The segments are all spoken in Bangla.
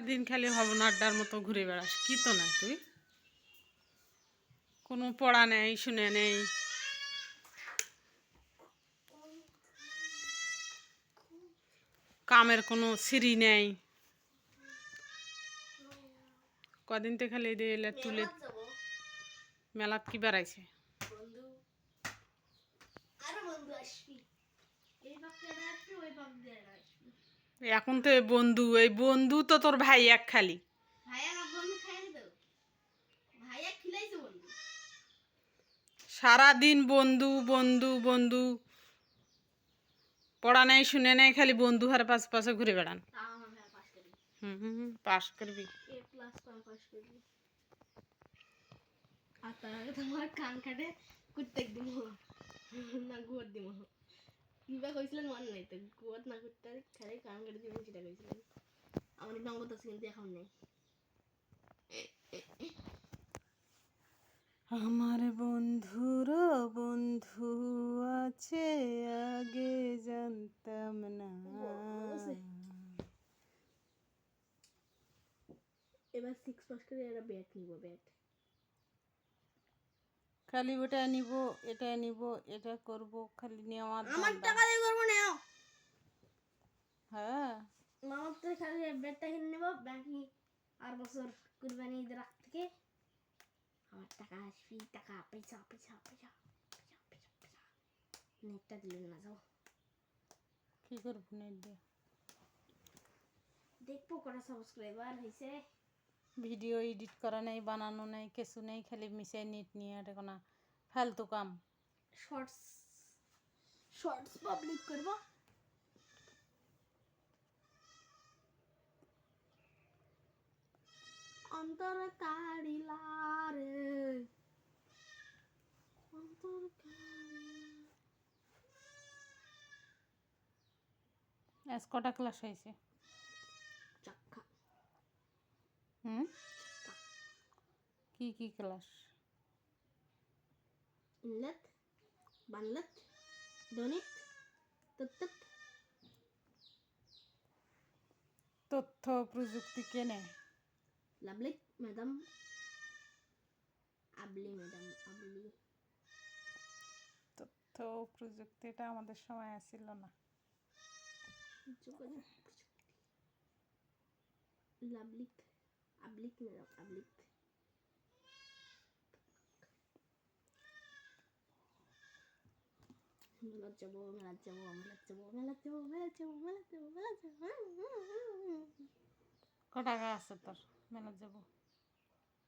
সারাদিন খালি হব না, আড্ডার মতো ঘুরে বেড়াস। কি তো নাই তুই? কোনো পড়া নেই, শুনে নেই। কামের কোনো সিঁড়ি নেই। কদিন তো খালি এলে তুলে মেলাত কি বেড়াইছে? বন্ধু। এখন তো এই বন্ধু এই বন্ধু তো তোর ভাই এক খালি। সারাদিন বন্ধু বন্ধু বন্ধু। পড়া নেই শুনে নেই খালি বন্ধু হার পাশে পাশে ঘুরে বেড়ান। হুম হুম হুম, পাস করবি। এ প্লাস তো আমি পাস করবি। আর তার আগে তোমার কান কাটে কুত্তে দিব না গুয়ার দিব কিবা কইছিলেন মনে নাই তো। গুয়ার না কুত্তে খালি কান কাটে দিবেন সেটা কইছিলেন আমার নম্বর তো কিন্তু এখন নেই। আমার বন্ধুর বন্ধু আছে আগে জানতাম না। এবার সিক্স পাস করে একটা ব্যাট নিব ব্যাট খালি ওটা নিব এটা নিব এটা করব খালি নেওয়ার আমার। টাকা দিয়ে করব না হ্যাঁ। মামার তো খালি ব্যাটটা কিনে নেব বাকি আর বছর কুরবানি ঈদের আগ থেকে আমার টাকা আসবি টাকা পয়সা পয়সা পয়সা পয়সা পয়সা পয়সা। নেটটা দিলেন না যাও। কি করব নেট দিয়ে? দেখব কটা সাবস্ক্রাইবার হয়েছে ভিডিও এডিট করা নেই বানানো নেই কিছু নেই খালি মিশাই নেট নিয়ে এটা কোনো ফালতু কাম। শর্টস শর্টস পাবলিক করব। অন্তর কাড়িলা রে অন্তর আজ কটা ক্লাস হয়েছে? চাক্কা হুম? কি কি ক্লাস? ইনলেট বানলেট দনিত তত্তত তথ্য প্রযুক্তি কেনে? লাভলিক ম্যাডাম। আবলি ম্যাডাম আবলি। তথ্য প্রযুক্তি এটা আমাদের সময় আসছিল না। যোগাযোগ প্রযুক্তি লাভলিক আবলিক ম্যাডাম আবলিক মেলাত যাব মেলাত যাব মেলাত যাব মেলাত যাব মেলাত যাব মেলাত যাব মেলাত যাব ক টাকা আছে তোর? মেলা যাব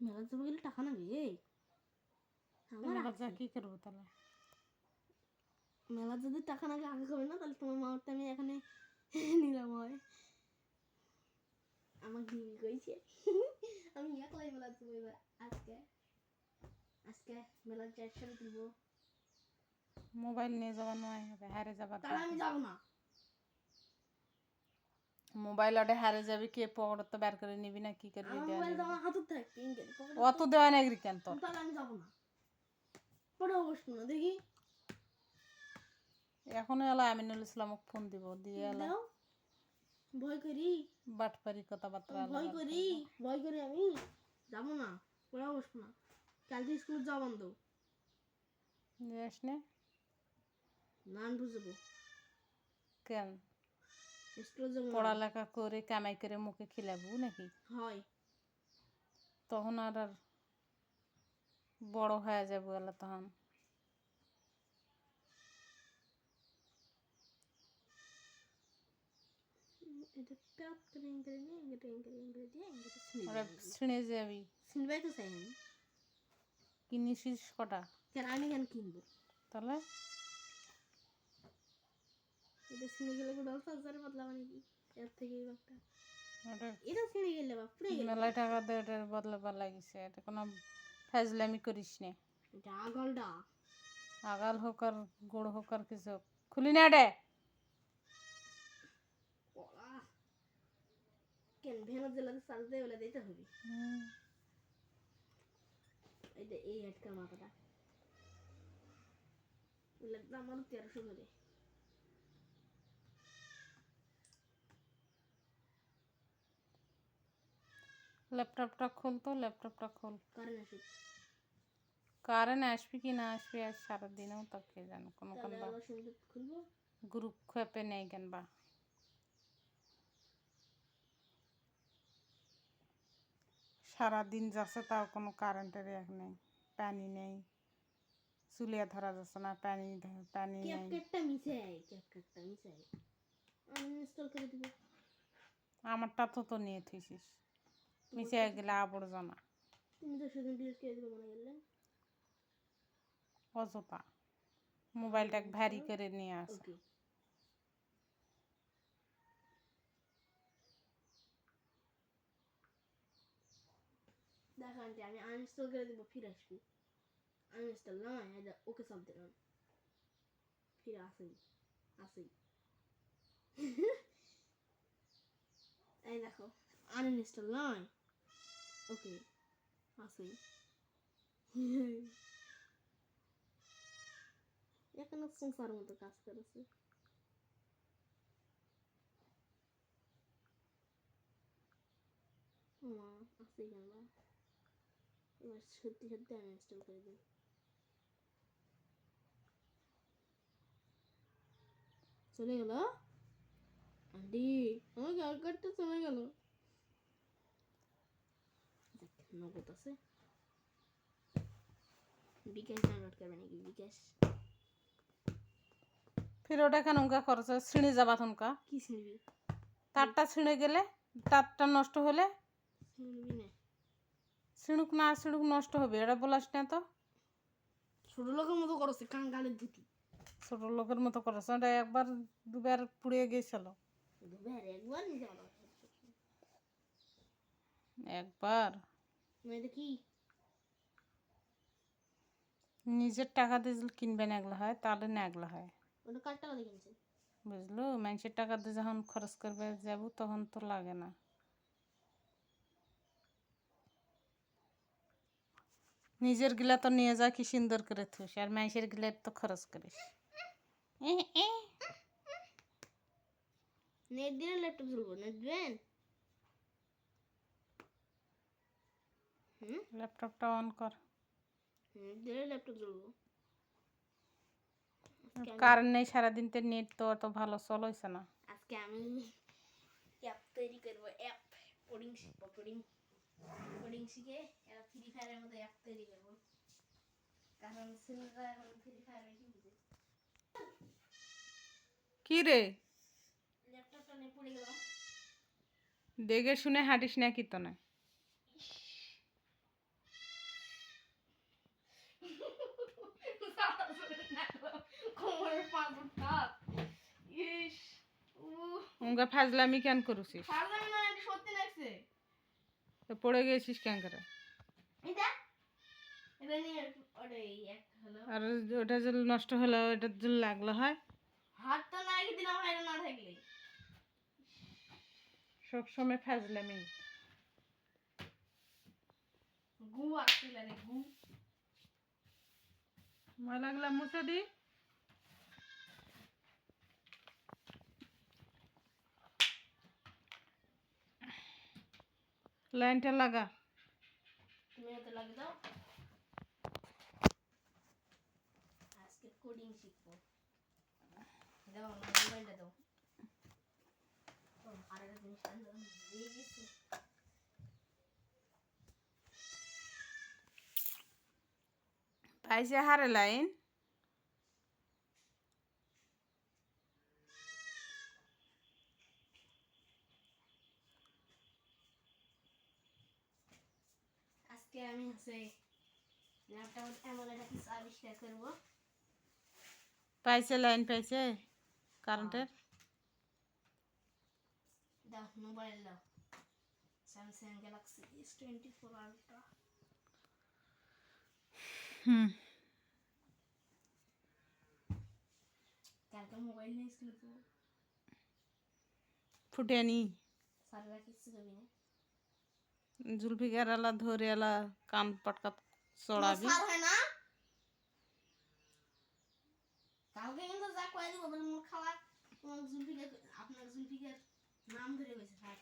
মেলাত যাব গেলে টাকা লাগে আমার মেলা আছে। যা কি করব তাহলে? মেলা যদি টাকা না আগে হবে না তাহলে তোমার মামারটা আমি এখানে নিলাম হয়। আমাকে কইছে আমি একলাই মেলা এবার আজকে আজকে মেলার চারশো মোবাইল নিয়ে যাওয়া নয় হবে হারে যাবার তাহলে আমি যাব না। মোবাইল ওটা হারে যাবে কে পকেট তো বের করে নিবি না কি করবি মোবাইল তো আমার হাতে পকেটে অত দেওয়া নেই কেন তোর। তাহলে আমি যাব না। পরে বসবো না দেখি। এখন এলা আমিনুল ইসলামক ফোন দিব দিয়ে এলা। ভয় করি। বাটপারি কথাবার্তা ভয় করি ভয় করি আমি। যাব না পরে বসবো না। কালকে স্কুল যাওয়া বন্ধ। যাস নে। নান বুঝব কেন? স্কুলে যাব। পড়ালেখা করে কামাই করে মুখে খিলাবো নাকি? হয়। তখন আর আর বড় হয়ে যাব এলা তখন। এটা প্যাপ করে ওরা ছিঁড়ে যাবি তো চাই আমি কিনিসিস কটা কেন আমি কেন কিনবো তাহলে এটা শুনে গেলে কোনো হাজার বদলা এর থেকে এই বাপটা এটা শুনে গেলে বাপ পুরে গেলে মেলায় টাকা দিয়ে ওটার বদলাবার লাগিছে এটা কোনো ফাজলামি করিস নে। এটা আগলটা আগাল হোক আর গোড় হোক আর কিছু খুলি না রে ওলা কেন? ভেনা জেলাতে চাল দিয়ে বলে দিতে হবে। এটা এই আটকার মাথাটা। লাগবে আমার তেরোশো করে। ল্যাপটপটা খোল তো ল্যাপটপটা খোল। কারেন্ট আসুক। কারেন্ট আসবি কি না আসবি আজ সারাদিনেও তো কে জানে কোনো গ্রুপ খেপে নেই কেন বা সারাদিন যাচ্ছে তাও কোনো কারেন্টের এক নেই পানি নেই চুলিয়া ধরা যাচ্ছে না পানি নেই। আমারটা তো তো নিয়ে থুইছিস। মিশে গেলে আবর্জনা। অযথা। মোবাইলটা ভারী করে নিয়ে আসে। দেখো আন্টি আমি আনইনস্টল করে দিব ফিরে আসবি আনইনস্টল না এটা ওকে সব দিলাম ফিরে আসেই আসেই এই দেখো আনইনস্টল নয় ওকে আসেই এখানে সংসার মতো কাজ করেছে মা আসে বা? এবার সত্যি সত্যি আমি ইনস্টল করে দিই চলে গেল আন্টি আমার কার কার্ডটা চলে গেল নগদ আছে বিকাশ ডাউনলোড করবে নাকি বিকাশ ফির ওটা কেন উনকা খরচ ছিঁড়ে যাবা তুমকা কি তারটা ছিঁড়ে গেলে তারটা নষ্ট হলে না ছিঁড়ুক না ছিঁড়ুক নষ্ট হবে এটা বলাস না তো। ছোট লোকের মতো করছে কাঙ্গালের ধুতি ছোট লোকের মতো করেছে ওটা একবার দুবার পুড়ে দুবার একবার একবার। কি? নিজের টাকা দিয়ে যদি কিনবে এগুলো হয় তাহলে না এগুলো হয় বুঝলো? মানুষের টাকা দিয়ে যখন খরচ করবে যাব তখন তো লাগে না। নিজের গিলা তো নিয়ে যা কি সুন্দর করে থুস আর মানুষের গিলা তো খরচ করিস। নেট দিলে ল্যাপটপ চলবো নেট দিবেন? ল্যাপটপটা অন কর। নেট দিলে ল্যাপটপ চলবো। আজকে নেই সারাদিন তো নেট তো অত ভালো চলছে না। আজকে আমি অ্যাপ তৈরি করব অ্যাপ কোডিং শিখব কোডিং কোডিং শিখে এরা ফ্রি ফায়ারের মতো অ্যাপ তৈরি করব। কারণ ছেলেরা এখন ফ্রি ফায়ার বেশি বুঝে? কি রে? ল্যাপটপটা নিয়ে পড়ে গেলাম। দেখে শুনে হাঁটিস না কি তো না ফাজলামি কেন করছিস পারলাম না এটা সত্যি লাগছে তো পড়ে গেছিস কেন করে? আর ওটা যদি নষ্ট হলো ওটার যদি লাগল হয়? হাতটা না কি দিলাম হয় না থাকলে। সবসময় ফাজলামি। গু আসছিল রে গু। ময়লাগুলা মুছে দি। লাইনটা লাগা তুমি ওতে লাগে দাও আজকে কোডিং শিখব দাও আমার মোবাইলটা দাও ও, আর একটা জিনিস আনলাম ভুলেই গেছি পাইছে হারে লাইন আজকে আমি হচ্ছে ল্যাপটপ এমন একটা কিছু আবিষ্কার করব পাইছে লাইন পাইছে কারেন্টের দাও মোবাইল দাও Samsung Galaxy S twenty four Ultra হুম কালকে মোবাইল নিয়ে স্কুলে তো ফুটে নি স্যাররা কিছু করবি না জুলফিকার আলা ধরে আলা কান পটকাত চড়াবি স্যার হয় না কালকে কিন্তু যা কয়ে দিব বলে মোর খাওয়া তোমার জুলফিকার আপনার জুলফিকার নাম ধরে কইছে স্যার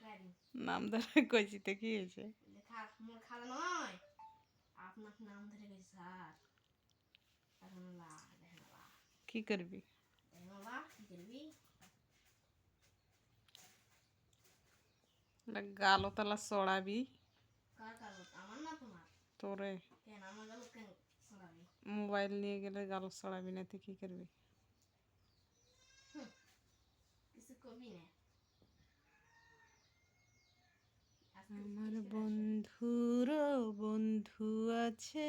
গাড়ি নাম ধরে কইছি তো কি হয়েছে দেখা মোর খালা নয় আপনার নাম ধরে গেছে স্যার এখন লা দেখেন লা কি করবি দেখেন লা কি করবি গালো তালা চড়াবি তোরে। মোবাইল নিয়ে গেলে গালো চড়াবি না তুই কি করবি? আমার বন্ধুর বন্ধু আছে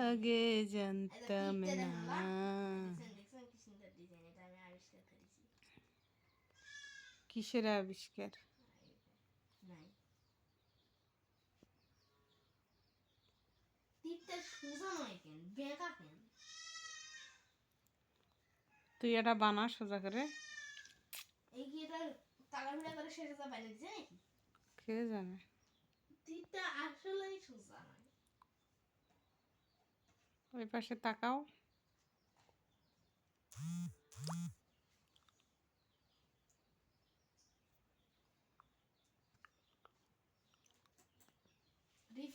আগে জানতাম না। দেখেন না? দেখছেন দেখছেন কি সুন্দর ডিজাইন এটা আমি আবিষ্কার করেছি কিসের আবিষ্কার নাই তীরটা সোজা নয় কেন? বেঁকা কেন? তুই এটা বানা সোজা করে। এই কি এটা তাড়াহুড়া করে শেষে যা বাইরে দিছে কে জানে? তীরটা আসলেই সোজা নয়। ওই পাশে তাকাও।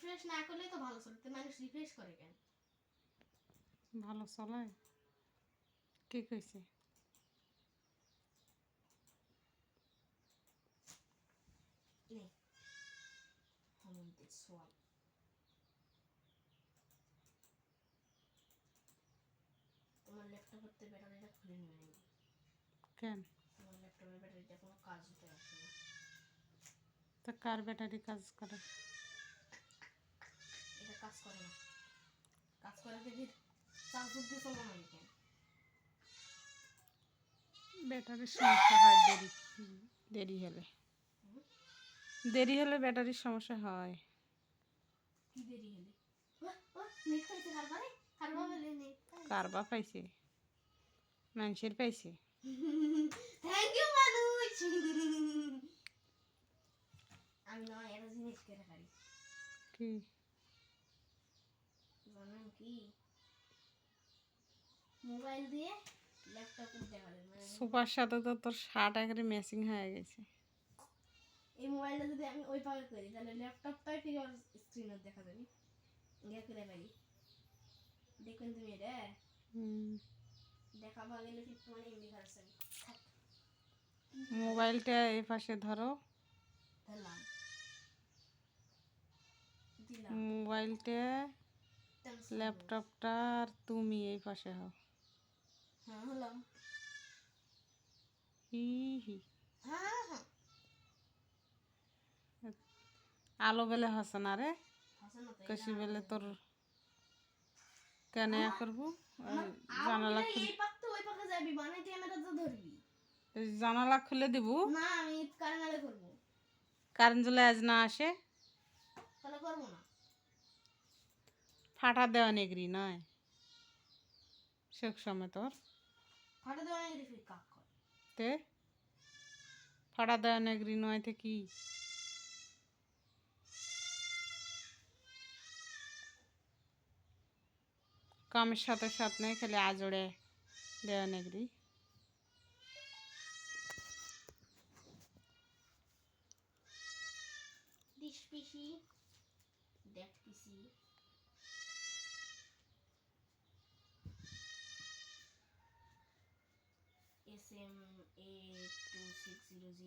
রিফ্রেশ না করলে তো ভালো চলতে মানুষ রিফ্রেশ করে কেন? ভালো চলে। কে কইছে? নে। হেমন্তের সোয়াল তোমার ল্যাপটপের ব্যাটারিটা খুলে নিয়ে নেবে কেন? তোমার ল্যাপটপের ব্যাটারিটা কোনো কাজ হতে আসে না। তা কার ব্যাটারি কাজ করে? কাজ করে না। কাজ করে দেখি চার্জ দিয়ে চলো না কেন? ব্যাটারির সমস্যা হয় দেরি দেরি হলে। দেরি হলে ব্যাটারির সমস্যা হয়। কি দেরি হলে? ও ও পাইছে মানুষের পাইছে? থ্যাংক ইউ মানুষ! আমি না একটা জিনিস করে পারি কি? কি? মোবাইল দিয়ে ল্যাপটপ দেখা মানে সুপার সাথে তো তোর শার্ট একেবারে ম্যাচিং হয়ে গেছে। এই মোবাইলটা যদি আমি ওই পাকে করি তাহলে ল্যাপটপটাই ঠিক স্ক্রিনে দেখা যাবে। ইয়ে করে পারি দেখবেন তুমি এটা? হুম। দেখা পাওয়া গেলে ফিফটি মানে এমবি খাচ্ছে মোবাইলটা এই পাশে ধরো। ধরলাম। মোবাইলটা ল্যাপটপটা আর তুমি এই পাশে হও। হ্যাঁ হলাম। হি হি। হ্যাঁ হ্যাঁ। আলো বেলে হসে না রে। কষি বেলে তোর কেন করব? জানালা খুলে জানালা খুলে দিব? না আমি কারেন্টারে করব। কারেন্ট চলে আজ না আসে। তাহলে করব না। ফাটা দেওয়া নেগরি নয়। শেখ সময় তোর। ফাটা দেওয়া তে? ফাটা দেওয়া নেগরি নয় তে কি? কামের সাথে সাথে নেই খালি আজড়ে দেওয়া নেগরি SMA260Z